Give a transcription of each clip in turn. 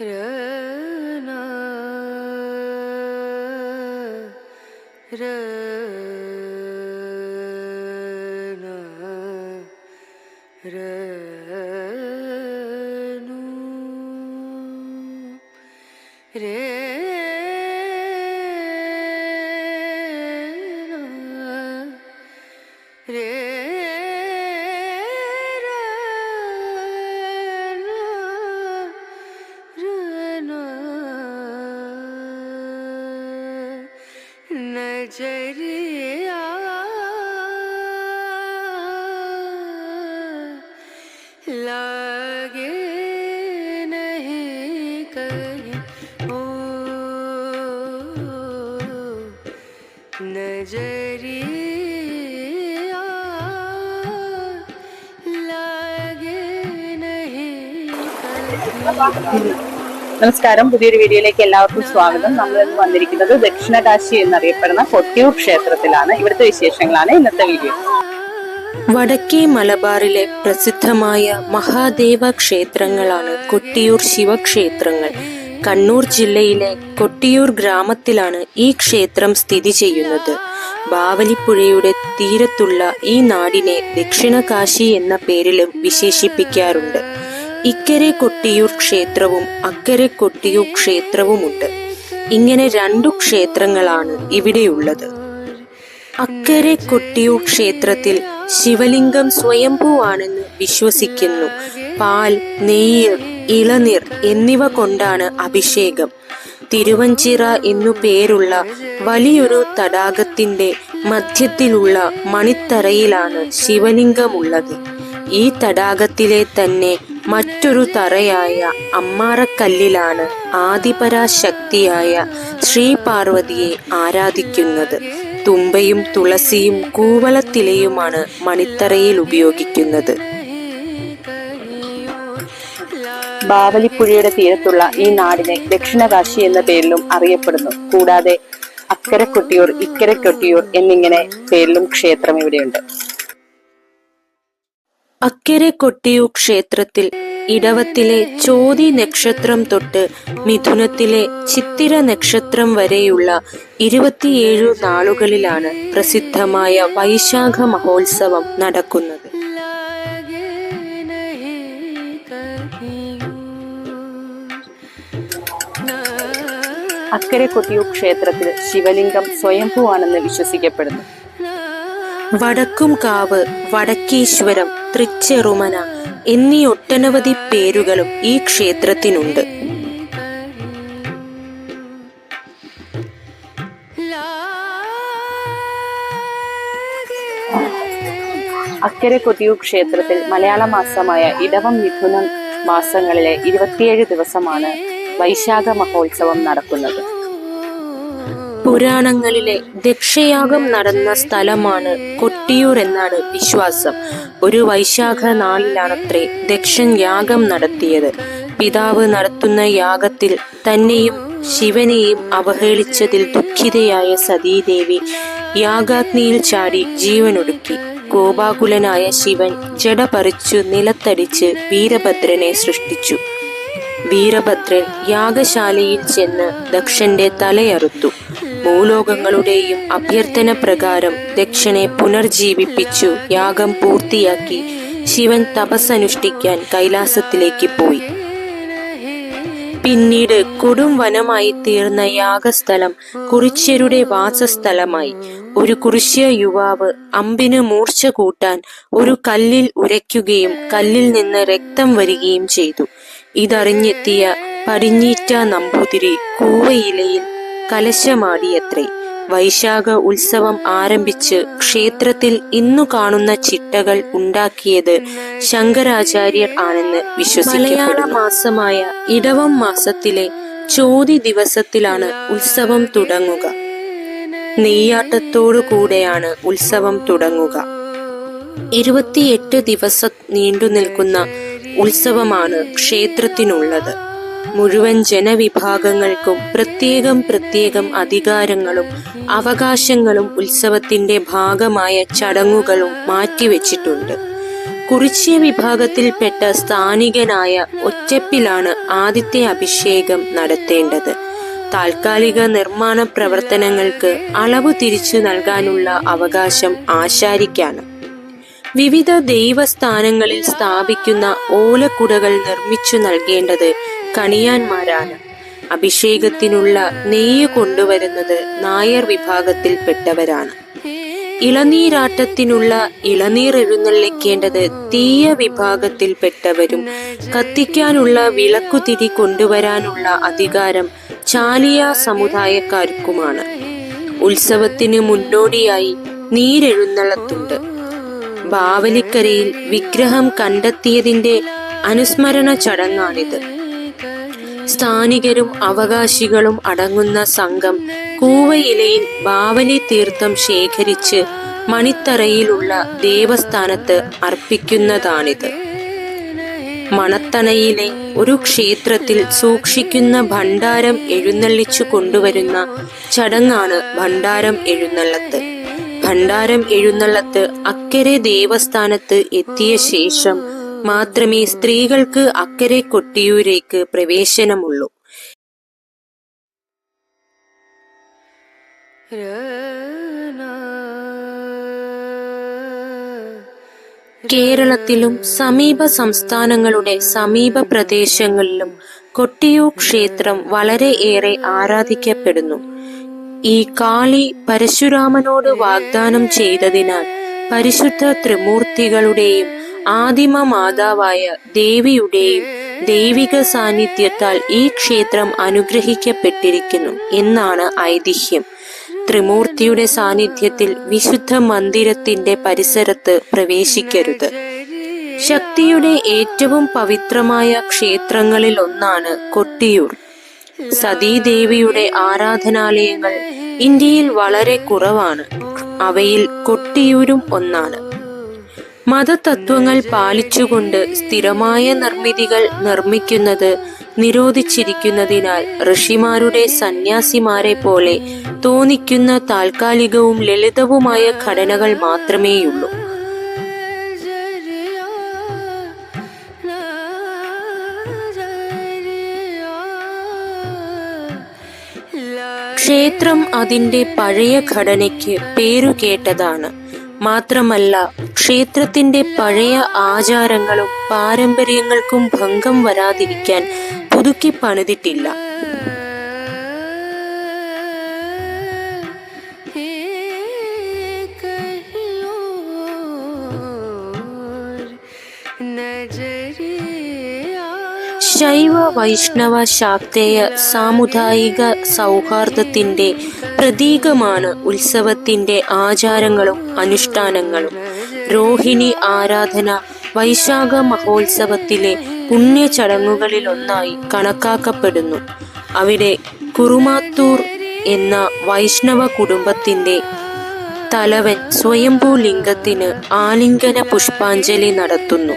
রা लागे नहीं कहीं ओ नजरिया लागे नहीं कहीं നമസ്കാരം പുതിയൊരു വീഡിയോയിലേക്ക് എല്ലാവർക്കും സ്വാഗതം നമ്മൾ ഇന്ന് വന്നിരിക്കുന്നത് ദക്ഷിണകാശി എന്നറിയപ്പെടുന്ന കൊട്ടിയൂർ ക്ഷേത്രത്തിലാണ് ഇവിടുത്തെ വിശേഷങ്ങളാണ് ഇന്നത്തെ വീഡിയോ വടക്കേ മലബാറിലെ പ്രസിദ്ധമായ മഹാദേവ ക്ഷേത്രങ്ങളാണ് കൊട്ടിയൂർ ശിവക്ഷേത്രങ്ങൾ. കണ്ണൂർ ജില്ലയിലെ കൊട്ടിയൂർ ഗ്രാമത്തിലാണ് ഈ ക്ഷേത്രം സ്ഥിതി ചെയ്യുന്നത്. ബാവലിപ്പുഴയുടെ തീരത്തുള്ള ഈ നാടിനെ ദക്ഷിണകാശി എന്ന പേരിലും വിശേഷിപ്പിക്കാറുണ്ട്. ഇക്കരെ കൊട്ടിയൂർ ക്ഷേത്രവും അക്കരെ കൊട്ടിയൂർ ക്ഷേത്രവുമുണ്ട്. ഇങ്ങനെ രണ്ടു ക്ഷേത്രങ്ങളാണ് ഇവിടെയുള്ളത്. അക്കരെ കൊട്ടിയൂർ ക്ഷേത്രത്തിൽ ശിവലിംഗം സ്വയംഭൂവാണെന്ന് വിശ്വസിക്കുന്നു. പാൽ നെയ്യ് ഇളനീർ എന്നിവ കൊണ്ടാണ് അഭിഷേകം. തിരുവഞ്ചിറ എന്നു പേരുള്ള വലിയൊരു തടാകത്തിന്റെ മധ്യത്തിലുള്ള മണിത്തറയിലാണ് ശിവലിംഗമുള്ളത്. ഈ തടാകത്തിലെ തന്നെ മറ്റൊരു തറയായ അമ്മാറക്കല്ലിലാണ് ആദിപരാശക്തിയായ ശ്രീ പാർവതിയെ ആരാധിക്കുന്നത്. തുമ്പയും തുളസിയും കൂവളത്തിലയുമാണ് മണിത്തറയിൽ ഉപയോഗിക്കുന്നത്. ബാവലിപ്പുഴയുടെ തീരത്തുള്ള ഈ നാടിനെ ദക്ഷിണകാശി എന്ന പേരിലും അറിയപ്പെടുന്നു. കൂടാതെ അക്കരെ കൊട്ടിയൂർ ഇക്കരെ കൊട്ടിയൂർ എന്നിങ്ങനെ പേരിലും ക്ഷേത്രം ഇവിടെയുണ്ട്. അക്കരെ കൊട്ടിയൂർ ക്ഷേത്രത്തിൽ ഇടവത്തിലെ ചോതി നക്ഷത്രം തൊട്ട് മിഥുനത്തിലെ ചിത്തിര നക്ഷത്രം വരെയുള്ള ഇരുപത്തിയേഴു നാളുകളിലാണ് പ്രസിദ്ധമായ വൈശാഖ മഹോത്സവം നടക്കുന്നത്. അക്കരെ കൊട്ടിയൂർ ക്ഷേത്രത്തിൽ ശിവലിംഗം സ്വയംഭൂവാണെന്ന് വിശ്വസിക്കപ്പെടുന്നു. വടക്കും കാവ് വടക്കീശ്വരം തൃച്ചെറുമന എന്നീ ഒട്ടനവധി പേരുകളും ഈ ക്ഷേത്രത്തിനുണ്ട്. അക്കരെ കൊതിയൂർ ക്ഷേത്രത്തിൽ മലയാള മാസമായ ഇടവം മിഥുനം മാസങ്ങളിലെ ഇരുപത്തിയേഴ് ദിവസമാണ് വൈശാഖ മഹോത്സവം നടക്കുന്നത്. പുരാണങ്ങളിലെ ദക്ഷയാഗം നടന്ന സ്ഥലമാണ് കൊട്ടിയൂർ എന്നാണ് വിശ്വാസം. ഒരു വൈശാഖ നാളിലാണത്രേ ദക്ഷൻ യാഗം നടത്തിയത്. പിതാവ് നടത്തുന്ന യാഗത്തിൽ തന്നെയും ശിവനെയും അവഹേളിച്ചതിൽ ദുഃഖിതയായ സതീദേവി യാഗാഗ്നിയിൽ ചാടി ജീവനൊടുക്കി. കോപാകുലനായ ശിവൻ ജട നിലത്തടിച്ച് വീരഭദ്രനെ സൃഷ്ടിച്ചു. വീരഭദ്രൻ യാഗശാലയിൽ ചെന്ന് ദക്ഷന്റെ തലയറുത്തു. ഭൂലോകങ്ങളുടെയും അഭ്യർത്ഥന പ്രകാരം ദക്ഷനെ പുനർജീവിപ്പിച്ചു യാഗം പൂർത്തിയാക്കി ശിവൻ തപസ്സനുഷ്ഠിക്കാൻ കൈലാസത്തിലേക്ക് പോയി. പിന്നീട് കൊടും വനമായി തീർന്ന യാഗസ്ഥലം കുറിച്യരുടെ വാസസ്ഥലമായി. ഒരു കുറിശ്യ യുവാവ് അമ്പിന് മൂർച്ച കൂട്ടാൻ ഒരു കല്ലിൽ ഉരയ്ക്കുകയും കല്ലിൽ നിന്ന് രക്തം വരികയും ചെയ്തു. ഇതറിഞ്ഞെത്തിയ പടിഞ്ഞീറ്റ നമ്പൂതിരി കൂവയിലയിൽ കലശമാടിയത്രേ. വൈശാഖ ഉത്സവം ആരംഭിച്ച് ക്ഷേത്രത്തിൽ ഇന്നു കാണുന്ന ചിട്ടകൾ ഉണ്ടാക്കിയത് ശങ്കരാചാര്യർ ആണെന്ന് വിശ്വസിക്കപ്പെടുന്നു. മാസമായ ഇടവം മാസത്തിലെ ചോതി ദിവസത്തിലാണ് ഉത്സവം തുടങ്ങുക. നെയ്യാട്ടത്തോടു കൂടെയാണ് ഉത്സവം തുടങ്ങുക. ഇരുപത്തിയെട്ട് ദിവസം നീണ്ടു നിൽക്കുന്ന ഉത്സവമാണ് ക്ഷേത്രത്തിനുള്ളത്. മുഴുവൻ ജനവിഭാഗങ്ങൾക്കും പ്രത്യേകം പ്രത്യേകം അധികാരങ്ങളും അവകാശങ്ങളും ഉത്സവത്തിന്റെ ഭാഗമായ ചടങ്ങുകളും മാറ്റിവെച്ചിട്ടുണ്ട്. കുറിച്യ വിഭാഗത്തിൽപ്പെട്ട സ്ഥാനികനായ ഒറ്റപ്പിലാണ് ആദ്യത്തെ അഭിഷേകം നടത്തേണ്ടത്. താൽക്കാലിക നിർമ്മാണ പ്രവർത്തനങ്ങൾക്ക് അളവ് തിരിച്ചു നൽകാനുള്ള അവകാശം ആശാരിക്കാണ്. വിവിധ ദൈവസ്ഥാനങ്ങളിൽ സ്ഥാപിക്കുന്ന ഓലക്കുടകൾ നിർമ്മിച്ചു നൽകേണ്ടത് കണിയാന്മാരാണ്. അഭിഷേകത്തിനുള്ള നെയ്യ് കൊണ്ടുവരുന്നത് നായർ വിഭാഗത്തിൽപ്പെട്ടവരാണ്. ഇളനീരാട്ടത്തിനുള്ള ഇളനീർ എഴുന്നള്ളിക്കേണ്ടത് തീയ വിഭാഗത്തിൽപ്പെട്ടവരും കത്തിക്കാനുള്ള വിളക്കുതിരി കൊണ്ടുവരാനുള്ള അധികാരം ചാലിയ സമുദായക്കാർക്കുമാണ്. ഉത്സവത്തിന് മുന്നോടിയായി നീരെഴുന്നള്ളത്തുണ്ട്. ബാവലിക്കരയിൽ വിഗ്രഹം കണ്ടെത്തിയതിന്റെ അനുസ്മരണ ചടങ്ങാണിത്. സ്ഥാനികരും അവകാശികളും അടങ്ങുന്ന സംഘം കൂവയിലയിൽ ബാവലി തീർത്ഥം ശേഖരിച്ച് മണിത്തറയിലുള്ള ദേവസ്ഥാനത്ത് അർപ്പിക്കുന്നതാണിത്. മണത്തണയിലെ ഒരു ക്ഷേത്രത്തിൽ സൂക്ഷിക്കുന്ന ഭണ്ഡാരം എഴുന്നള്ളിച്ചു കൊണ്ടുവരുന്ന ചടങ്ങാണ് ഭണ്ഡാരം എഴുന്നള്ളത്ത്. ഭണ്ഡാരം എഴുന്നള്ളത്ത് അക്കരെ ദേവസ്ഥാനത്ത് എത്തിയ ശേഷം മാത്രമേ സ്ത്രീകൾക്ക് അക്കരെ കൊട്ടിയൂരേക്ക് പ്രവേശനമുള്ളൂ. കേരളത്തിലും സമീപ സംസ്ഥാനങ്ങളുടെ സമീപ പ്രദേശങ്ങളിലും കൊട്ടിയൂർ ക്ഷേത്രം വളരെ ഏറെ ആരാധിക്കപ്പെടുന്നു. ഈ കാളി പരശുരാമനോട് വാഗ്ദാനം ചെയ്തതിനാൽ പരിശുദ്ധ ത്രിമൂർത്തികളുടെയും ആദിമ മാതാവായ ദേവിയുടെയും ദൈവിക സാന്നിധ്യത്താൽ ഈ ക്ഷേത്രം അനുഗ്രഹിക്കപ്പെട്ടിരിക്കുന്നു എന്നാണ് ഐതിഹ്യം. ത്രിമൂർത്തിയുടെ സാന്നിധ്യത്തിൽ വിശുദ്ധ മന്ദിരത്തിന്റെ പരിസരത്ത് പ്രവേശിക്കരുത്. ശക്തിയുടെ ഏറ്റവും പവിത്രമായ ക്ഷേത്രങ്ങളിൽ ഒന്നാണ് കൊട്ടിയൂർ. സതീദേവിയുടെ ആരാധനാലയങ്ങൾ ഇന്ത്യയിൽ വളരെ കുറവാണ്. അവയിൽ കൊട്ടിയൂരും ഒന്നാണ്. മതതത്വങ്ങൾ പാലിച്ചുകൊണ്ട് സ്ഥിരമായ നിർമ്മിതികൾ നിർമ്മിക്കുന്നത് നിരോധിച്ചിരിക്കുന്നതിനാൽ ഋഷിമാരുടെ സന്യാസിമാരെ പോലെ തോന്നിക്കുന്ന താൽക്കാലികവും ലളിതവുമായ ഘടനകൾ മാത്രമേയുള്ളൂ. ക്ഷേത്രം അതിന്റെ പഴയ ഘടനയ്ക്ക് പേരുകേട്ടതാണ് മാത്രമല്ല ക്ഷേത്രത്തിന്റെ പഴയ ആചാരങ്ങളും പാരമ്പര്യങ്ങൾക്കും ഭംഗം വരാതിരിക്കാൻ പുതുക്കി പണിതിട്ടില്ല. ശൈവ വൈഷ്ണവ ശാക്തേയ സാമുദായിക സൗഹാർദ്ദത്തിന്റെ പ്രതീകമാണ് ഉത്സവത്തിന്റെ ആചാരങ്ങളും അനുഷ്ഠാനങ്ങളും. രോഹിണി ആരാധന വൈശാഖ മഹോത്സവത്തിലെ പുണ്യ ചടങ്ങുകളിലൊന്നായി കണക്കാക്കപ്പെടുന്നു. അവിടെ കുറുമാത്തൂർ എന്ന വൈഷ്ണവ കുടുംബത്തിന്റെ തലവൻ സ്വയംഭൂ ലിംഗത്തിന് ആലിംഗന പുഷ്പാഞ്ജലി നടത്തുന്നു.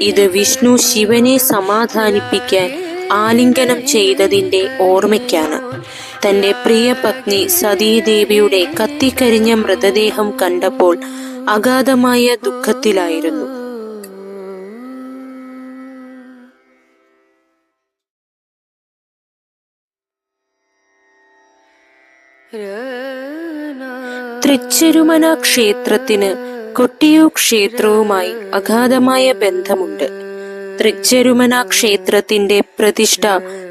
ഇത് വിഷ്ണു ശിവനെ സമാധാനിപ്പിക്കാൻ ആലിംഗനം ചെയ്തതിന്റെ ഓർമ്മയ്ക്കാണ്. തന്റെ പ്രിയ പത്നി സതീദേവിയുടെ കത്തിക്കരിഞ്ഞ മൃതദേഹം കണ്ടപ്പോൾ അഗാധമായ ദുഃഖത്തിലായിരുന്നു. തൃച്ചെരുമന ക്ഷേത്രത്തിന് കൊട്ടിയൂർ ക്ഷേത്രവുമായി അഗാധമായ ബന്ധമുണ്ട്. തൃച്ചരുമന ക്ഷേത്രത്തിന്റെ പ്രതിഷ്ഠ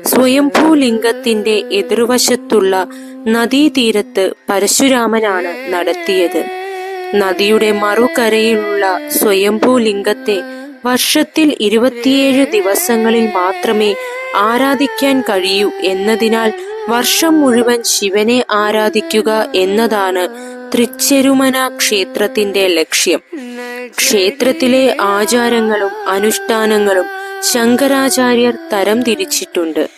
സ്വയംഭൂലിംഗത്തിന്റെ എതിർവശത്തുള്ള നദീതീരത്ത് പരശുരാമനാണ് നടത്തിയത്. നദിയുടെ മറുകരയിലുള്ള സ്വയംഭൂലിംഗത്തെ വർഷത്തിൽ ഇരുപത്തിയേഴ് ദിവസങ്ങളിൽ മാത്രമേ ആരാധിക്കാൻ കഴിയൂ എന്നതിനാൽ വർഷം മുഴുവൻ ശിവനെ ആരാധിക്കുക എന്നതാണ് തൃച്ചെരുമന ക്ഷേത്രത്തിന്റെ ലക്ഷ്യം. ക്ഷേത്രത്തിലെ ആചാരങ്ങളും അനുഷ്ഠാനങ്ങളും ശങ്കരാചാര്യർ തരം തിരിച്ചിട്ടുണ്ട്.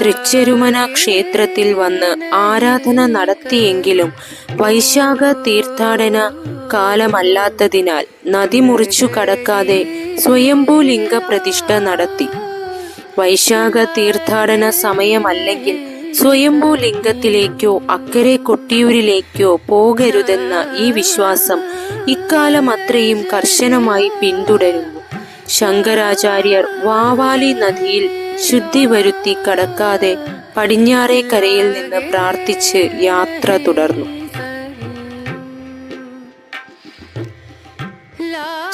തൃച്ചെരുമന ക്ഷേത്രത്തിൽ വന്ന് ആരാധന നടത്തിയെങ്കിലും വൈശാഖ തീർത്ഥാടന കാലമല്ലാത്തതിനാൽ നദി മുറിച്ചു കടക്കാതെ സ്വയംഭൂ ലിംഗ പ്രതിഷ്ഠ നടത്തി. വൈശാഖ തീർത്ഥാടന സമയമല്ലെങ്കിൽ സ്വയംഭൂ ലിംഗത്തിലേക്കോ അക്കരെ കൊട്ടിയൂരിലേക്കോ പോകരുതെന്ന ഈ വിശ്വാസം ഇക്കാലം അത്രയും കർശനമായി പിന്തുടരുന്നു. ശങ്കരാചാര്യർ വാവാലി നദിയിൽ ശുദ്ധി വരുത്തി കടക്കാതെ പടിഞ്ഞാറേ കരയിൽ നിന്ന് പ്രാർത്ഥിച്ച് യാത്ര തുടർന്നു.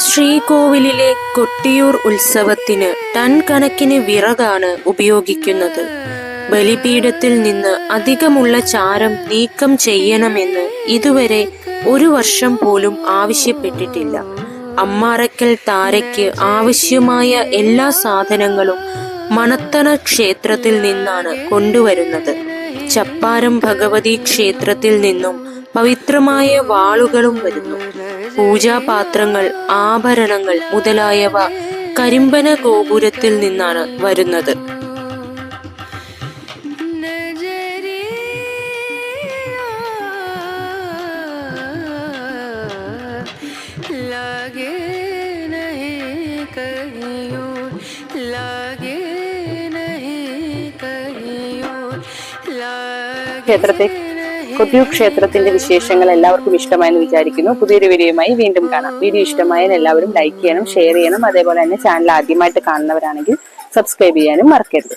ശ്രീകോവിലിലെ കൊട്ടിയൂർ ഉത്സവത്തിന് ടൺ കണക്കിന് വിറകാണ് ഉപയോഗിക്കുന്നത്. ബലിപീഠത്തിൽ നിന്ന് അധികമുള്ള ചാരം നീക്കം ചെയ്യണമെന്ന് ഇതുവരെ ഒരു വർഷം പോലും ആവശ്യപ്പെട്ടിട്ടില്ല. അമ്മാറക്കൽ താരയ്ക്ക് ആവശ്യമായ എല്ലാ സാധനങ്ങളും മണത്തണ ക്ഷേത്രത്തിൽ നിന്നാണ് കൊണ്ടുവരുന്നത്. ചപ്പാരം ഭഗവതി ക്ഷേത്രത്തിൽ നിന്നും പവിത്രമായ വാളുകളും വരുന്നു. പൂജാപാത്രങ്ങൾ ആഭരണങ്ങൾ മുതലായവ കരിമ്പന ഗോപുരത്തിൽ നിന്നാണ് വരുന്നത്. नहीं कहीं और लागे नहीं कहीं और लागे ക്ഷേത്രത്തെ കൊട്ടിയൂർ ക്ഷേത്രത്തിന്റെ വിശേഷങ്ങൾ എല്ലാവർക്കും ഇഷ്ടമായെന്ന് വിചാരിക്കുന്നു പുതിയൊരു വീഡിയോയുമായി വീണ്ടും കാണാം വീഡിയോ ഇഷ്ടമായാൽ എല്ലാവരും ലൈക്ക് ചെയ്യണം ഷെയർ ചെയ്യണം അതേപോലെ തന്നെ ചാനൽ ആദ്യമായിട്ട് കാണുന്നവരാണെങ്കിൽ സബ്സ്ക്രൈബ് ചെയ്യാനും മറക്കരുത്